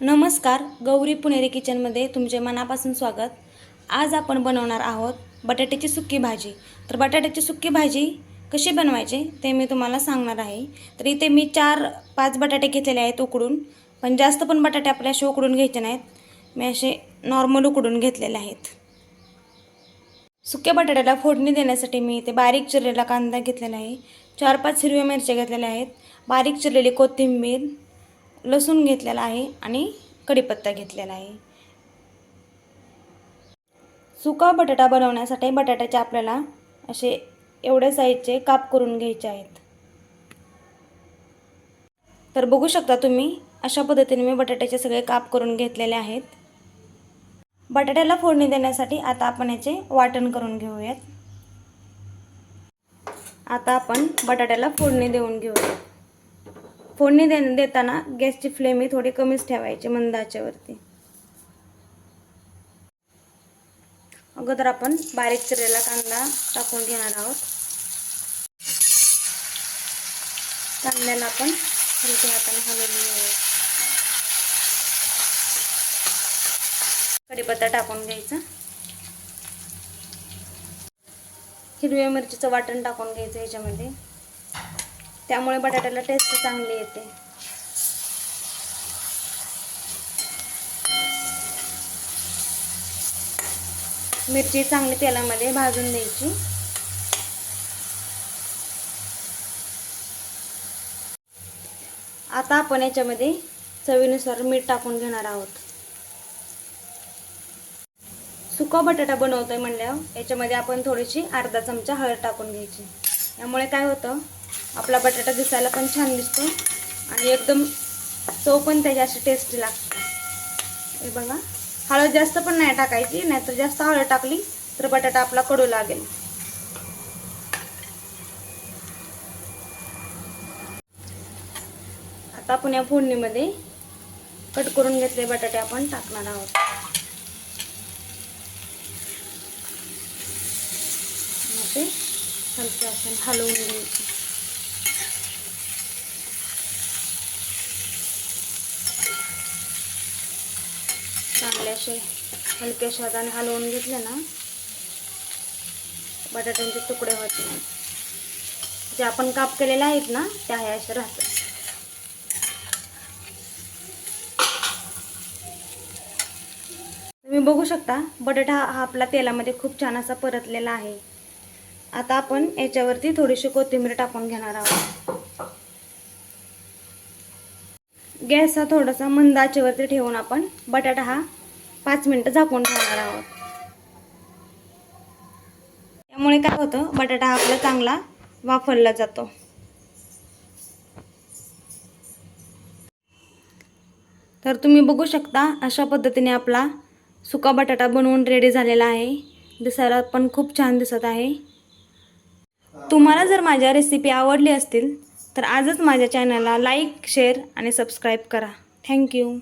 नमस्कार गौरी पुणेरी किचनमध्ये तुमचे मनापासून स्वागत. आज आपण बनवणार आहोत बटाट्याची सुक्की भाजी. तर बटाट्याची सुक्की भाजी कशी बनवायची ते मी तुम्हाला सांगणार आहे. तर इथे मी चार पाच बटाटे घेतलेले आहेत उकडून. पण जास्त पण बटाटे आपले असे उकडून घ्यायचे नाहीत. मी असे नॉर्मल उकडून घेतलेले आहेत. सुक्या बटाट्याला फोडणी देण्यासाठी मी इथे बारीक चिरलेला कांदा घेतलेला आहे. चार पाच हिरव्या मिरच्या घेतलेल्या आहेत. बारीक चिरलेली कोथिंबीर लसूण घेतलेला आहे आणि कढीपत्ता घेतलेला आहे. सुका बटाटा बनवण्यासाठी बटाट्याचे आपल्याला असे एवढ्या साईजचे काप करून घ्यायचे आहेत. तर बघू शकता तुम्ही अशा पद्धतीने मी बटाट्याचे सगळे काप करून घेतलेले आहेत. बटाट्याला फोडणी देण्यासाठी आता आपण याचे वाटण करून घेऊयात. आता आपण बटाट्याला फोडणी देऊन घेऊयात. फोडणी दे देताना गॅसची फ्लेम ही थोडी कमीच ठेवायची मंदाच्यावरती अगोदर आपण बारीक चिरलेला कांदा टाकून घेणार आहोत. कांद्याला आपण हलक्या हाताने हलवून घेऊया. कढीपत्ता टाकून घ्यायचा. हिरव्या मिरचीचं वाटण टाकून घ्यायचं ह्याच्यामध्ये. त्यामुळे बटाट्याला टेस्ट चांगली येते. मिरची चांगली तेलामध्ये भाजून द्यायची आता आपण याच्यामध्ये चवीनुसार मीठ टाकून घेणार आहोत. सुका बटाटा बनवतोय म्हणल्यावर याच्यामध्ये आपण थोडीशी अर्धा चमचा हळद टाकून घ्यायची. यामुळे काय होतं? आपला बटाटा दिसायला पण छान दिसतो. आणि एकदम चव पण त्याची अशी टेस्टी लागते. हे बघा. हळद जास्त पण नाही टाकायची नाहीतर जास्त हळद टाकली तर बटाटा आपला कडू लागेल. आता आपण या फोडणीमध्ये कट करून घेतले बटाटे आपण टाकणार आहोत. ते हलके असं हलवून घ्यायचे. आपले असे हलक्याशा हाताने हलवून घेतले ना बटाट्यांचे तुकडे होत नाही. जे आपण काप केलेले आहेत ना त्या हे असे राहतात. तुम्ही बघू शकता बटाटा हा आपला तेलामध्ये खूप छान असा परतलेला आहे. आता आपण याच्यावरती थोडीशी कोथिंबीर टाकून घेणार आहोत. गॅस हा थोडासा मंद आचेवरती ठेवून आपण बटाटा हा पाच मिनटं झाकून ठेवणार आहोत. त्यामुळे काय होतं बटाटा हा आपला चांगला वापरला जातो. तर तुम्ही बघू शकता अशा पद्धतीने आपला सुका बटाटा बनवून रेडी झालेला आहे. दिसायला पण खूप छान दिसत आहे. तुम्हाला जर माझ्या रेसिपी आवडली असतील तर आजच माझ्या चॅनलला लाईक शेअर आणि सबस्क्राईब करा. Thank you